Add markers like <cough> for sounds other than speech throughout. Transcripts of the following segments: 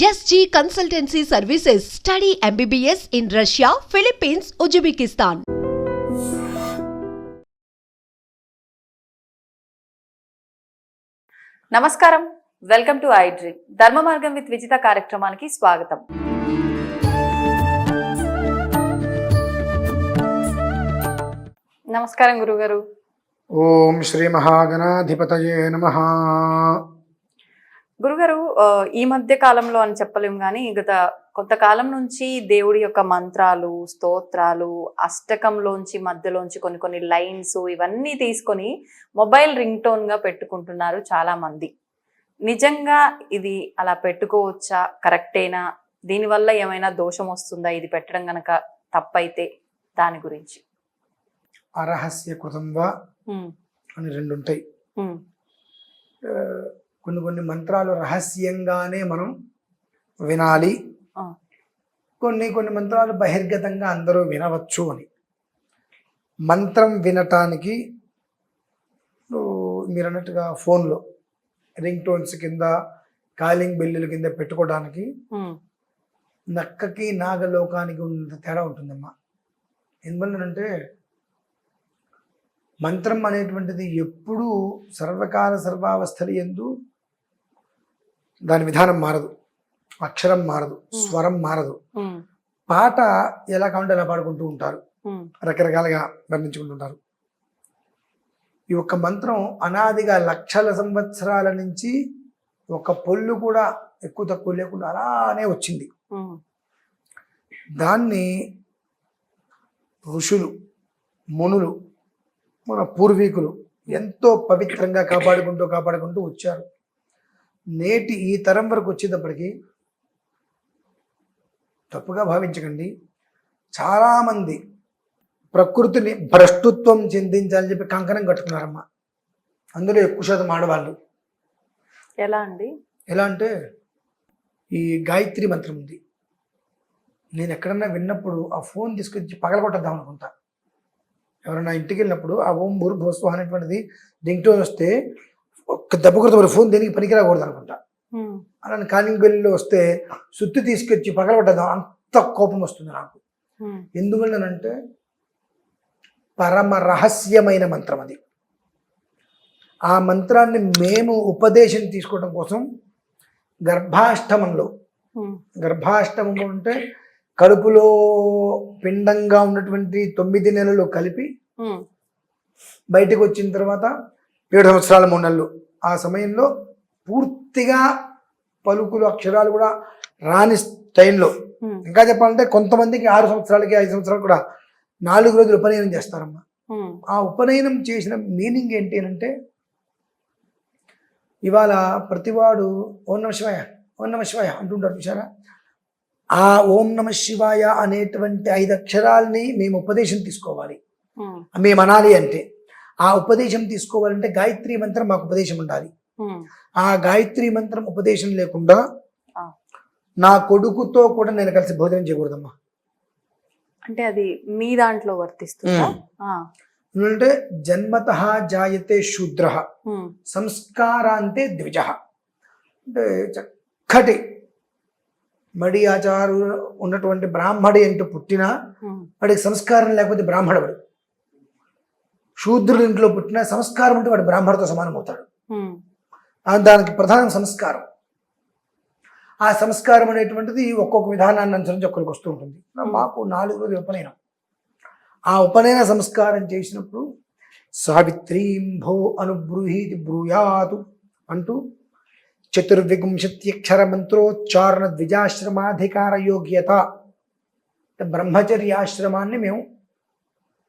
SG Consultancy Services. Study MBBS in Russia, Philippines, Uzbekistan. నమస్కారం welcome to I dream Dharma Margam with Vijitha కార్యక్రమానికి స్వాగతం నమస్కారం గురుగారు ఓం శ్రీ మహాగణాధిపతయే నమ గురుగారు ఈ మధ్య కాలంలో అని చెప్పలేం కానీ గత కొంతకాలం నుంచి దేవుడి యొక్క మంత్రాలు స్తోత్రాలు అష్టకంలోంచి మధ్యలోంచి కొన్ని కొన్ని లైన్స్ ఇవన్నీ తీసుకొని మొబైల్ రింగ్ టోన్గా పెట్టుకుంటున్నారు చాలా మంది నిజంగా ఇది అలా పెట్టుకోవచ్చా? కరెక్టేనా? దీనివల్ల ఏమైనా దోషం వస్తుందా? ఇది పెట్టడం గనక తప్పైతే దాని గురించి. అరహస్య కృతం వా ఉమ్, అని రెండు ఉంటాయి కొన్ని కొన్ని మంత్రాలు రహస్యంగానే మనం వినాలి. కొన్ని కొన్ని మంత్రాలు బహిర్గతంగా అందరూ వినవచ్చు అని. మంత్రం వినటానికి మీరు అన్నట్టుగా ఫోన్లో రింగ్ టోన్స్ కింద కాలింగ్ బెల్లుల కింద పెట్టుకోవడానికి నక్కకి నాగలోకానికి ఉన్నంత తేడా ఉంటుందమ్మా. ఎందువల్లనంటే మంత్రం అనేటువంటిది ఎప్పుడూ సర్వకాల సర్వావస్థలు ఎందు దాని విధానం మారదు. అక్షరం మారదు. స్వరం మారదు. పాట ఎలా కావాలంటే ఎలా పాడుకుంటూ ఉంటారు. రకరకాలుగా వర్ణించుకుంటుంటారు ఈ ఒక్క మంత్రం అనాదిగా లక్షల సంవత్సరాల నుంచి ఒక పొల్లు కూడా ఎక్కువ తక్కువ లేకుండా అలానే వచ్చింది. దాన్ని ఋషులు మునులు మన పూర్వీకులు ఎంతో పవిత్రంగా కాపాడుకుంటూ కాపాడుకుంటూ వచ్చారు. నేటి ఈ తరం వరకు వచ్చేటప్పటికి తప్పుగా భావించకండి. చాలామంది ప్రకృతిని భ్రష్టుత్వం చెందించాలని చెప్పి కంకణం కట్టుకున్నారమ్మా. అందులో ఎక్కువ శాతం ఆడవాళ్ళు. ఎలా అండి? ఎలా అంటే ఈ గాయత్రి మంత్రం ఉంది. నేను ఎక్కడన్నా విన్నప్పుడు ఆ ఫోన్ తీసుకొచ్చి పగలగొట్టద్దాం అనుకుంటా. ఎవరైనా ఇంటికి వెళ్ళినప్పుడు ఆ ఓం భూర్ భోస్వ అనేటువంటిది రింగ్ టోన్ వస్తే ఒక్క దెబ్బ కొడుతుంది ఫోన్ దేనికి పనికిరాకూడదు అనుకుంటా. కాలింగ్ బెల్లిలో వస్తే సుత్తి తీసుకొచ్చి పగలగొట్టద్దాం అంత కోపం వస్తుంది నాకు. ఎందువల్లనంటే పరమ రహస్యమైన మంత్రం అది. ఆ మంత్రాన్ని మేము ఉపదేశం తీసుకోవడం కోసం గర్భాష్టమంలో ఉమ్, గర్భాష్టమం అంటే కడుపులో పిండంగా ఉన్నటువంటి తొమ్మిది నెలలు కలిపి బయటకు వచ్చిన తర్వాత ఏడు సంవత్సరాల మూడు నెలలు. ఆ సమయంలో పూర్తిగా పలుకులు అక్షరాలు కూడా రాని టైంలో ఇంకా చెప్పాలంటే కొంతమందికి ఆరు సంవత్సరాలకి ఐదు సంవత్సరాలు కూడా నాలుగు రోజులు ఉపనయనం చేస్తారమ్మా. ఆ ఉపనయనం చేసిన మీనింగ్ ఏంటి అంటే ఇవాళ ప్రతివాడు ఓం నమ శివాయ ఓం నమ శివాయ అంటుంటారు చూసారా ఆ ఓం నమ శివాయ అనేటువంటి ఐదు అక్షరాల్ని మేము ఉపదేశం తీసుకోవాలి. మేము అనాలి అంటే. ఆ ఉపదేశం తీసుకోవాలంటే గాయత్రి మంత్రం మాకు ఉపదేశం ఉండాలి. ఆ గాయత్రి మంత్రం ఉపదేశం లేకుండా. నా కొడుకుతో కూడా నేను కలిసి భోజనం చేయకూడదమ్మా. అంటే అది మీ దాంట్లో వర్తిస్తుందా? ఎందుకంటే జన్మత జాయతే శూద్ర సంస్కారాంతే ద్విజ. అంటే చక్కటి మడి ఆచారు ఉన్నటువంటి బ్రాహ్మడి అంటూ పుట్టినా వాడికి సంస్కారం లేకపోతే బ్రాహ్మణుడు శూద్రుడి ఇంట్లో పుట్టిన సంస్కారం ఉంటే వాడు బ్రాహ్మణతో సమానం అవుతాడు. దానికి ప్రధాన సంస్కారం. ఆ సంస్కారం అనేటువంటిది ఒక్కొక్క విధానాన్ని అనుసరించి ఒక్కరికి వస్తూ ఉంటుంది. మాకు నాలుగు రోజులు ఉపనయనం. ఆ ఉపనయన సంస్కారం చేసినప్పుడు సావిత్రీం భో అనుబ్రూహీతి బ్రూయాతు అంటూ చతుర్వింశత్యక్షర మంత్రోచ్చారణ ద్విజాశ్రమాధికార యోగ్యత అంటే బ్రహ్మచర్యాశ్రమాన్ని మేము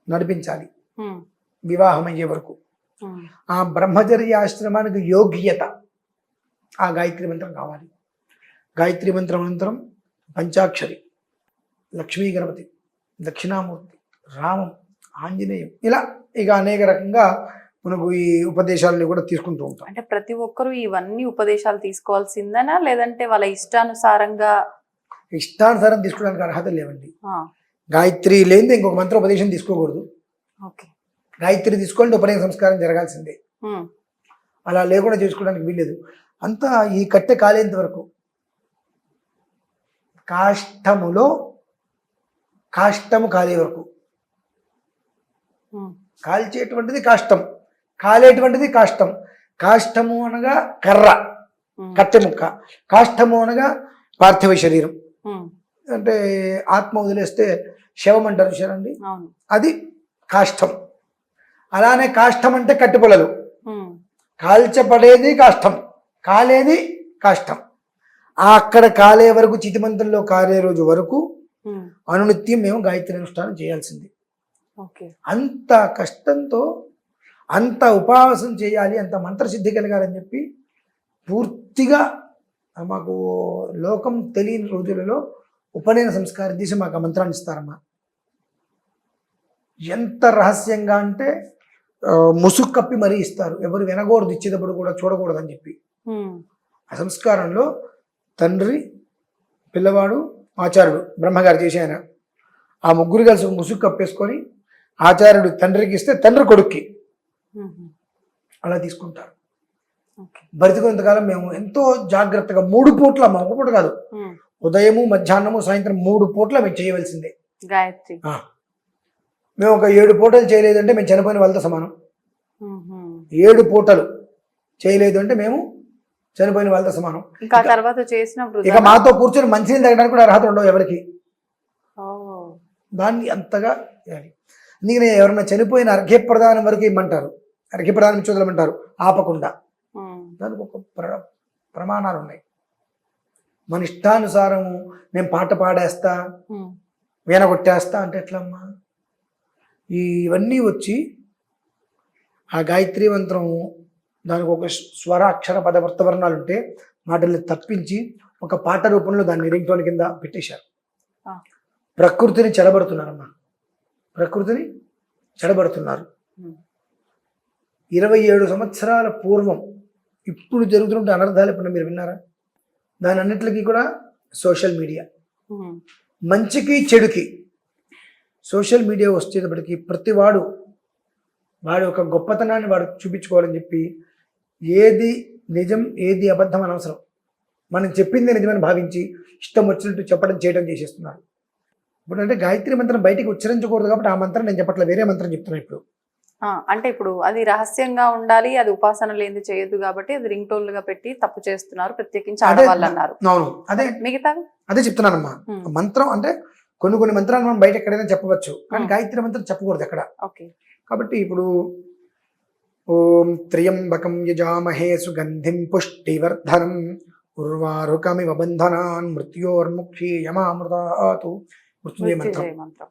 నడిపించాలి. వివాహం అయ్యే వరకు. ఆ. బ్రహ్మచర్యాశ్రమానికి యోగ్యత. ఆ గాయత్రి మంత్రం కావాలి. గాయత్రి మంత్రం అనంతరం పంచాక్షరి లక్ష్మీ గణపతి దక్షిణామూర్తి రామం ఆంజనేయం ఇలా ఇక అనేక రకంగా మనకు ఈ ఉపదేశాలని కూడా తీసుకుంటూ ఉంటాం. అంటే ప్రతి ఒక్కరూ ఇవన్నీ ఉపదేశాలు తీసుకోవాల్సిందేనా? లేదంటే వాళ్ళ ఇష్టానుసారంగా ఇష్టానుసారం తీసుకోవడానికి అర్హత లేవండి. గాయత్రి లేనిదే ఇంకొక మంత్ర ఉపదేశం తీసుకోకూడదు. ఓకే. గాయత్రి తీసుకోండి ఉపనయన సంస్కారం జరగాల్సిందే. అలా లేకుండా చేసుకోవడానికి వీల్లేదు. అంతా ఈ కట్టె కాలేంత వరకు. కాష్టములో కాష్టము కాలే వరకు. కాల్చేటువంటిది కాష్టం. కాలేటువంటిది కాష్టం. కాష్టము అనగా కర్ర. కట్టె ముక్క. కాష్టము అనగా పార్థివ శరీరం. అంటే ఆత్మ వదిలేస్తే శవం అంటారు చూసారండి అది కాష్టం. అలానే కాష్టం అంటే కట్టె పొలలు ఉమ్, కాల్చబడేది కాష్టం కాలేది కాష్టం. ఆ అక్కడ కాలే వరకు చితిమంతుల్లో కాలే రోజు వరకు అనునిత్యం మేము గాయత్రి అనుష్ఠానం చేయాల్సింది. ఓకే. అంత కష్టంతో అంత ఉపవాసం చేయాలి అంత మంత్రసిద్ధి కలగాలని చెప్పి పూర్తిగా మాకు లోకం తెలియని రోజులలో ఉపనయన సంస్కారం తీసి మాకు ఆ మంత్రాన్ని ఇస్తారమ్మా. ఎంత రహస్యంగా అంటే ముసుగు కప్పి మరీ ఇస్తారు. ఎవరు వినకూడదు ఇచ్చేటప్పుడు కూడా చూడకూడదు అని చెప్పి ఆ సంస్కారంలో తండ్రి పిల్లవాడు ఆచార్యుడు బ్రహ్మగారు చేసే ఆయన ఆ ముగ్గురు కలిసి ముసుగు కప్పేసుకొని ఆచార్యుడు తండ్రికి ఇస్తే తండ్రి కొడుక్కి. అలా తీసుకుంటారు. ఓకే. బ్రతికున్నంతకాలం మేము ఎంతో జాగ్రత్తగా మూడు పూట్ల మా ఒక పూట కాదు ఉదయము మధ్యాహ్నము సాయంత్రం మూడు పూట్ల మేము చేయవలసిందే. గాయత్రి. మేము ఒక ఏడు పూటలు చేయలేదంటే మేము చనిపోయిన వాళ్ళతో సమానం. ఏడు పూటలు చేయలేదు అంటే మేము చనిపోయిన వాళ్ళతో సమానం. ఇంకా తర్వాత మాతో కూర్చొని మంచినీళ్ళు తాగడానికి కూడా అర్హత ఉండవు ఎవరికి. దాన్ని అంతగా అందుకనే ఎవరన్నా చనిపోయిన అర్ఘ్యప్రదానం వరకు ఇమ్మంటారు అర్ఘ్యప్రదానం ఇచ్చి వదలమంటారు ఆపకుండా. దానికి ఒక ప్ర ప్రమాణాలు ఉన్నాయి మన ఇష్టానుసారము నేను పాట పాడేస్తా వీణ కొట్టేస్తా అంటే ఎట్లమ్మా? ఇవన్నీ వచ్చి ఆ గాయత్రి మంత్రం దానికి ఒక స్వర అక్షర పద వర్తవర్ణాలు ఉంటే వాటిని తప్పించి ఒక పాట రూపంలో దాన్ని రింగ్టోన్ కింద పెట్టేశారు. ప్రకృతిని చెడబడుతున్నారమ్మా ప్రకృతిని చెడబడుతున్నారు ఇరవై ఏడు సంవత్సరాల పూర్వం ఇప్పుడు జరుగుతుంటే అనర్థాలు ఇప్పుడు మీరు విన్నారా? దాని అన్నిటికీ కూడా సోషల్ మీడియా. మంచికి చెడుకి. సోషల్ మీడియా వచ్చేటప్పటికి ప్రతి వాడు వాడి యొక్క గొప్పతనాన్ని వాడు చూపించుకోవాలని చెప్పి ఏది నిజం ఏది అబద్ధం అనవసరం మనం చెప్పింది నిజమని భావించి ఇష్టం వచ్చినట్టు చెప్పడం చేయడం చేసేస్తున్నారు. ఇప్పుడు అంటే గాయత్రి మంత్రం బయటికి ఉచ్చరించకూడదు కాబట్టి ఆ మంత్రం నేను చెప్పట్లేదు వేరే మంత్రం చెప్తున్నా ఇప్పుడు. అంటే ఇప్పుడు అది రహస్యంగా ఉండాలి అది ఉపాసన లేనిది చేయొద్దు కాబట్టి అది రింగ్ టోన్లుగా పెట్టి తప్పు చేస్తున్నారు ప్రత్యేకించి అదే ఆడవాళ్ళు అన్నారు అదే మిగతా అదే చెప్తున్నానమ్మా. మంత్రం అంటే కొన్ని కొన్ని మంత్రాలు మనం బయట ఎక్కడైనా చెప్పవచ్చు. కానీ. గాయత్రి మంత్రం చెప్పకూడదు ఎక్కడ. కాబట్టి ఇప్పుడు ఓం త్ర్యంబకం యజామహే సుగంధిం పుష్టివర్ధనం ఉర్వారుకమివ బంధనాన్ మృత్యోర్ముక్షీ యమామృతాతు మృత్యుంజయ మంత్రం.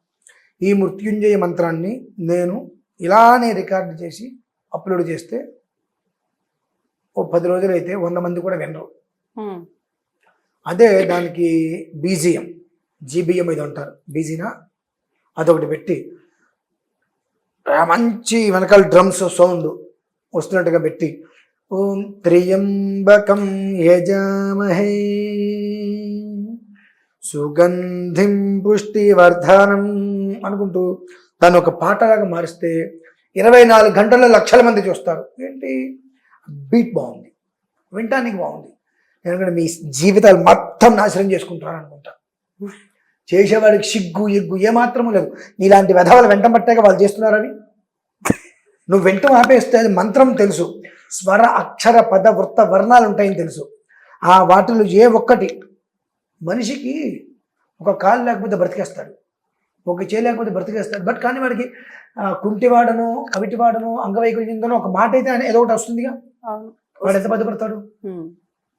ఈ మృత్యుంజయ మంత్రాన్ని నేను ఇలానే రికార్డు చేసి అప్లోడ్ చేస్తే ఓ పది రోజులు అయితే వంద మంది కూడా వినరు. అదే దానికి బీజిఎం జీబీఎం ఇది అంటారు బీజీనా? అదొకటి పెట్టి మంచి వెనకాల డ్రమ్స్ సౌండ్ వస్తున్నట్టుగా పెట్టి ఓం త్రియంబకం యజామహే. సుగంధిం పుష్టివర్ధనం అనుకుంటూ దాన్ని ఒక పాటలాగా మారిస్తే ఇరవై నాలుగు గంటల్లో లక్షల మంది చూస్తారు. ఏంటి? బీట్ బాగుంది. వినటానికి బాగుంది. ఎందుకంటే మీ జీవితాలు మొత్తం నాశనం చేసుకుంటారు అనుకుంటా చేసేవాడికి సిగ్గు ఎగ్గు ఏమాత్రము లేదు. నీలాంటి వెధవలు వెంట పట్టాక వాళ్ళు చేస్తున్నారని నువ్వు వెంట ఆపేస్తే అది మంత్రం తెలుసు. స్వర అక్షర పద వృత్త వర్ణాలు ఉంటాయని తెలుసు. ఆ వాటిలో ఏ ఒక్కటి మనిషికి ఒక కాలు లేకపోతే బ్రతికేస్తాడు. ఒక చేయి లేకపోతే బ్రతికేస్తాడు. బట్ కానీ వాడికి కుంటివాడను కవిటివాడను అంగవైకల్యంతోనో ఒక మాట అయితే ఏదో ఒకటి వస్తుందిగా. వాడు ఎంత బాధపడతాడు?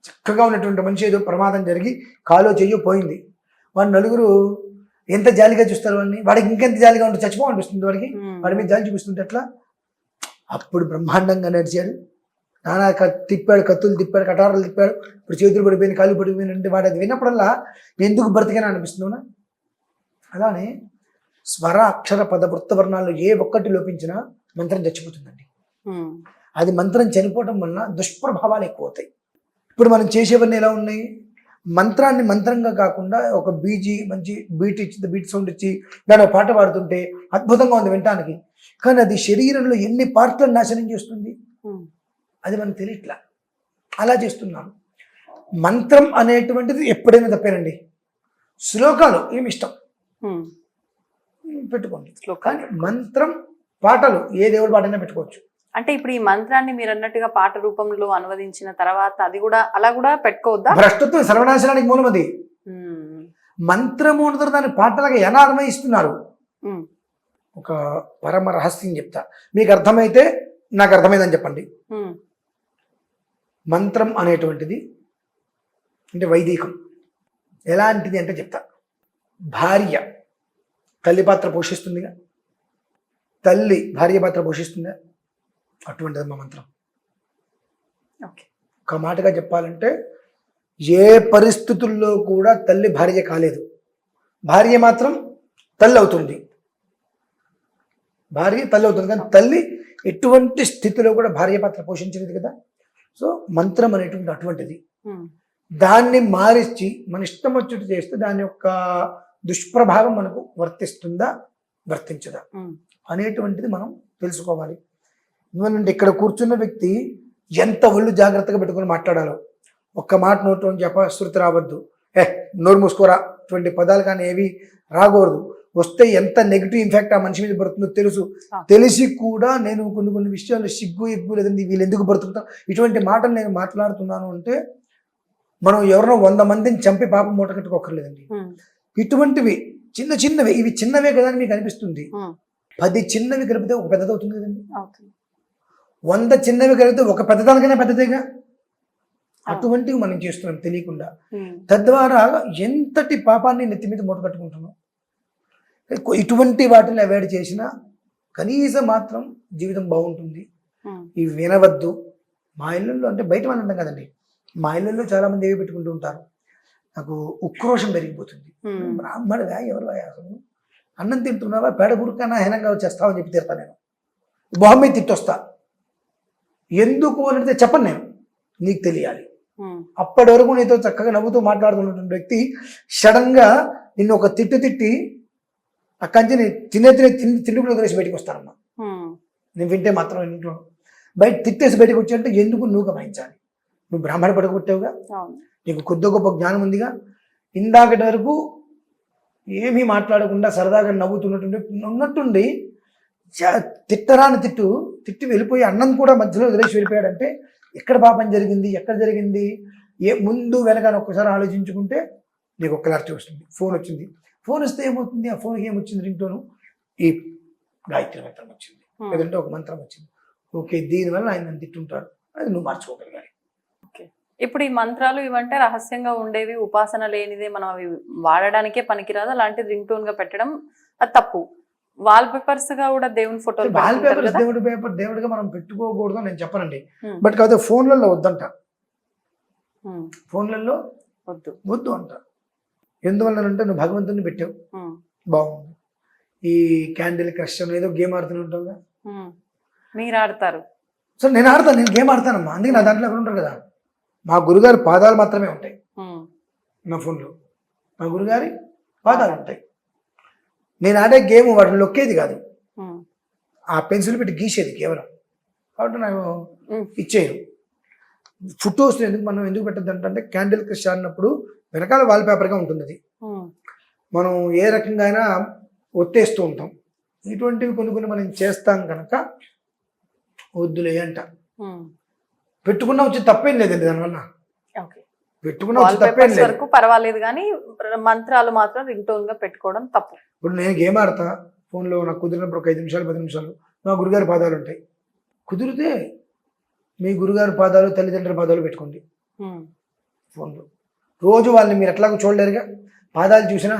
చక్కగా ఉన్నటువంటి మనిషి ఏదో ప్రమాదం జరిగి కాలో చెయ్యో పోయింది. వాడు నలుగురు ఎంత జాలిగా చూస్తారు వాడిని? వాడికి ఇంకెంత జాలిగా ఉంటే చచ్చిపోవనిపిస్తుంది వాడికి? వాడి మీద జాలి చూపిస్తుంటే ఎట్లా? అప్పుడు బ్రహ్మాండంగా నడిచాడు. నానా తిప్పాడు కత్తులు తిప్పాడు కటారాలు తిప్పాడు. ఇప్పుడు చేతులు పడిపోయింది కాళ్ళు పడిపోయింది అంటే వాడు అది విన్నప్పుడల్లా ఎందుకు బ్రతికని అనిపిస్తుందా అలానే స్వర అక్షర పద వృత్త వర్ణాల్లో ఏ ఒక్కటి లోపించినా మంత్రం చచ్చిపోతుందండి. అది మంత్రం చనిపోవటం వలన దుష్ప్రభావాలు ఎక్కువ అవుతాయి. ఇప్పుడు మనం చేసేవన్నీ ఎలా ఉన్నాయి? మంత్రాన్ని మంత్రంగా కాకుండా ఒక బీజీ మంచి బీట్ ఇచ్చి బీట్ సౌండ్ ఇచ్చి దాని ఒక పాట పాడుతుంటే అద్భుతంగా ఉంది వినటానికి. కానీ అది శరీరంలో ఎన్ని పార్ట్లను నాశనం చేస్తుంది? ఉమ్, అది మనకు తెలియట్లా. అలా చేస్తున్నాను. మంత్రం అనేటువంటిది ఎప్పుడైనా తప్పేనండి. శ్లోకాలు ఏమి ఇష్టం? ఉమ్. పెట్టుకోండి. కానీ మంత్రం పాటలు ఏ దేవుడి పాటైనా పెట్టుకోవచ్చు. అంటే ఇప్పుడు ఈ మంత్రాన్ని మీరు అన్నట్టుగా పాట రూపంలో అనువదించిన తర్వాత అది కూడా అలా కూడా పెట్టుకోవద్దా? భ్రష్టత్వం సర్వనాశనానికి మూలం అది. మంత్రము అంటారు దాన్ని పాటలుగా ఎలా అన్వయిస్తున్నారు ఉమ్. ఒక పరమ రహస్యం చెప్తా. మీకు అర్థమైతే నాకు అర్థమైందని చెప్పండి. మంత్రం అనేటువంటిది అంటే వైదికం. ఎలాంటిది అంటే చెప్తా. భార్య తల్లి పాత్ర పోషిస్తుందిగా? తల్లి భార్య పాత్ర పోషిస్తుందా? అటువంటిది మా మంత్రం ఓకే. ఒక మాటగా చెప్పాలంటే ఏ పరిస్థితుల్లో కూడా తల్లి భార్య కాలేదు. భార్య మాత్రం తల్లి అవుతుంది. భార్య తల్లి అవుతుంది. కానీ తల్లి ఎటువంటి స్థితిలో కూడా భార్య పాత్ర పోషించలేదు కదా. సో మంత్రం అనేటువంటి అటువంటిది. దాన్ని మారించి మన ఇష్టం వచ్చేట్టు చేస్తే దాని యొక్క దుష్ప్రభావం మనకు వర్తిస్తుందా? వర్తించదా. అనేటువంటిది మనం తెలుసుకోవాలి. ఎందుకంటే ఇక్కడ కూర్చున్న వ్యక్తి ఎంత ఒళ్ళు జాగ్రత్తగా పెట్టుకొని మాట్లాడాలో. ఒక్క మాట నోట్లో అపశృతి రావద్దు. ఏ నోరు మూసుకోరా. ఇటువంటి పదాలు కానీ ఏవి రాకూడదు. వస్తే ఎంత నెగిటివ్ ఇంపాక్ట్ ఆ మనిషి మీద పడుతుందో తెలుసు. తెలిసి కూడా నేను కొన్ని కొన్ని విషయాలు సిగ్గు ఎగ్గు లేదండి. వీళ్ళు ఎందుకు బ్రతుకుతారు ఇటువంటి మాటలు నేను మాట్లాడుతున్నాను అంటే మనం ఎవరినో వంద మందిని చంపి పాపం మూట కట్టుకోకర్లేదండి. ఇటువంటివి చిన్న చిన్నవి. ఇవి చిన్నవే కదా అని మీకు అనిపిస్తుంది. పది చిన్నవి కలిపితే ఒక పెద్దది అవుతుంది. కదండి వంద చిన్నవి కలిపితే ఒక పెద్దదానికైనా పెద్దదేగా? అటువంటివి మనం చేస్తున్నాం తెలియకుండా. తద్వారా ఎంతటి పాపాన్ని నెత్తి మీద మూట కట్టుకుంటున్నాం? ఎక్కువ ఇటువంటి వాటిని అవాయిడ్ చేసినా కనీసం మాత్రం జీవితం బాగుంటుంది. ఇవి వినవద్దు. మా ఇళ్ళల్లో అంటే బయట వాళ్ళు ఉంటాం కదండి. మా ఇళ్ళల్లో చాలా మంది ఏవి పెట్టుకుంటూ ఉంటారు. నాకు ఉక్రోషం పెరిగిపోతుంది. బ్రాహ్మడుగా ఎవరు అసలు? అన్నం తింటున్నావా? పేడ గురుకన్నా హీనంగా వచ్చేస్తావని చెప్పి తిడతా నేను. మొహం మీద తిట్టొస్తా. ఎందుకు అని అడిగితే చెప్పను నేను. నీకు తెలియాలి. అప్పటి వరకు నీతో చక్కగా నవ్వుతూ మాట్లాడుతున్నటువంటి వ్యక్తి సడన్గా నిన్ను ఒక తిట్టు తిట్టి అక్కడి నుంచి నేను తినే తినే తిండి తిండి వదిలేసి బయటకు వస్తానమ్మా. నేను వింటే మాత్రం ఇంట్లో బయట తిట్టేసి బయటకు వచ్చాయంటే ఎందుకు నువ్వు గమనించాలి? నువ్వు బ్రాహ్మణ పడగొట్టావుగా? నీకు కొద్ది గొప్ప జ్ఞానం ఉందిగా? ఇందాకటి వరకు ఏమీ మాట్లాడకుండా సరదాగా నవ్వుతున్నట్టుండి ఉన్నట్టుండి తిట్టరాని తిట్టు తిట్టి వెళ్ళిపోయి అన్నం కూడా మధ్యలో వదిలేసి వెళ్ళిపోయాడంటే ఎక్కడ పాపం జరిగింది ఎక్కడ జరిగింది? ఏ ముందు వెనకాల ఒక్కసారి ఆలోచించుకుంటే నీకు ఒక క్లారిటీ వస్తుంది. ఫోన్ వచ్చింది. ఫోన్ వస్తే ఏమవుతుంది? ఆ ఫోన్కి ఏమొచ్చింది? రింగ్టోను ఈ గాయత్రి మంత్రం వచ్చింది. లేదంటే ఒక మంత్రం వచ్చింది. ఓకే దీనివల్ల ఆయన నన్ను తిట్టుంటాడు. అది నువ్వు మార్చుకోగలగాలి. ఇప్పుడు ఈ మంత్రాలు ఇవంటే రహస్యంగా ఉండేవి ఉపాసన లేనిదే మనం అవి వాడడానికే పనికిరాదు. అలాంటిది రింగ్ టోన్గా పెట్టడం అది తప్పు. వాల్ పేపర్స్గా కూడా దేవుని ఫోటోలు వాల్ పెట్టుకుంటారు పేపర్ కదా? దేవుడి పేపర్ దేవుడిగా మనం పెట్టుకోకూడదు నేను చెప్పనండి. బట్ కాకపోతే ఫోన్లలో వద్దంట. ఫోన్లలో వద్దు. వద్దు అంట. ఎందువల్లనంటే నువ్వు భగవంతుని పెట్టావు. బాగుంది. ఈ క్యాండిల్ క్రష్ ఏదో గేమ్ ఆడుతూనే ఉంటావుగా. మీరు ఆడతారు. సో నేను ఆడతాను నేను గేమ్ ఆడతానమ్మా. అందుకే నా దాంట్లో ఎవరు ఉంటారు కదా? మా గురుగారి పాదాలు మాత్రమే ఉంటాయి. నా ఫోన్లో. మా గురుగారి పాదాలు ఉంటాయి. నేను ఆడే గేమ్ వాటిని లొక్కేది కాదు. ఆ పెన్సిల్ పెట్టి గీసేది కేవలం కాబట్టి నాకు. ఇచ్చేయరు ఫొటోస్ ఎందుకు మనం ఎందుకు పెట్టద్దు అంటే క్యాండిల్ క్రష్ ఆడినప్పుడు వెనకాల వాల్ పేపర్గా ఉంటుంది అది. మనం ఏ రకంగా అయినా ఒత్తేస్తూ ఉంటాం ఇటువంటివి కొన్ని కొన్ని మనం చేస్తాం కనుక వద్దులే అంట. పెట్టుకున్నా వచ్చి తప్పేం లేదండి దానివల్ల పెట్టుకున్నా వరకు పర్వాలేదు కానీ మంత్రాలు మాత్రం రింగ్ టోన్గా పెట్టుకోవడం తప్పు. ఇప్పుడు నేను గేమ్ ఆడతా ఫోన్లో నాకు కుదిరినప్పుడు ఒక ఐదు నిమిషాలు పది నిమిషాలు మా గురుగారి పాదాలు ఉంటాయి. కుదిరితే మీ గురుగారి పాదాలు తల్లిదండ్రుల పాదాలు పెట్టుకోండి. ఉమ్. ఫోన్లో. రోజు వాళ్ళని మీరు ఎట్లాగో చూడలేరుగా. పాదాలు చూసినా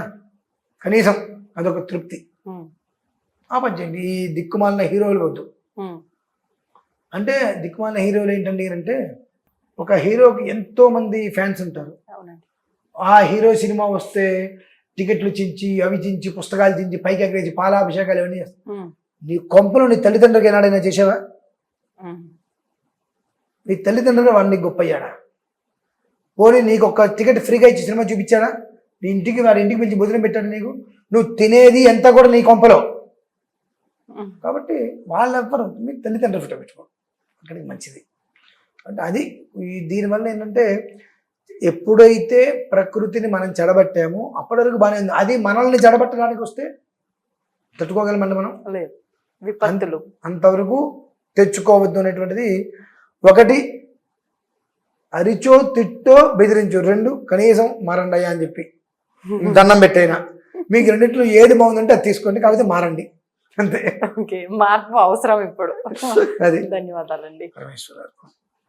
కనీసం అదొక తృప్తి. ఉమ్. ఆ పని చేయండి. ఈ దిక్కుమాలిన హీరోలు వద్దు. ఉమ్. అంటే దిక్కుమాలిన హీరోలు ఏంటండి అంటే ఒక హీరోకి ఎంతో మంది ఫ్యాన్స్ ఉంటారు. ఆ హీరో సినిమా వస్తే టికెట్లు చించి అవి చించి పుస్తకాలు చించి పైకి ఎగరేసి పాలాభిషేకాలు ఇవన్నీ. నీ కొంపలు నీ తల్లిదండ్రులకి ఏనాడైనా చేసావా. నీ తల్లిదండ్రులు వాడిని గొప్పయ్యాడా? పోనీ నీకు ఒక టికెట్ ఫ్రీగా ఇచ్చి సినిమా చూపించాడా? నీ ఇంటికి వారి ఇంటికి పిలిచి భోజనం పెట్టాడు నీకు? నువ్వు తినేది ఎంత కూడా నీ కొంపలో. కాబట్టి వాళ్ళెవ్వరు మీ తల్లిదండ్రులు ఫోటో పెట్టుకో. అక్కడికి మంచిది. అంటే అది దీనివల్ల ఏంటంటే ఎప్పుడైతే ప్రకృతిని మనం చెడబట్టామో అప్పటి వరకు బాగానే ఉంది. అది మనల్ని చెడబట్టడానికి వస్తే తట్టుకోగలమండి మనం? లేదు. విపత్తులు. అంతవరకు తెచ్చుకోవద్దు అనేటువంటిది ఒకటి. అరిచో తిట్టో బెదిరించో. రెండు కనీసం మారండి అయ్యా అని చెప్పి. <laughs> దండం పెట్టైనా. మీకు రెండిట్లో ఏది బాగుందంటే అది తీసుకోండి కాకపోతే మారండి. అంతే. మార్పు అవసరం ఇప్పుడు. అది. ధన్యవాదాలండి. పరమేశ్వర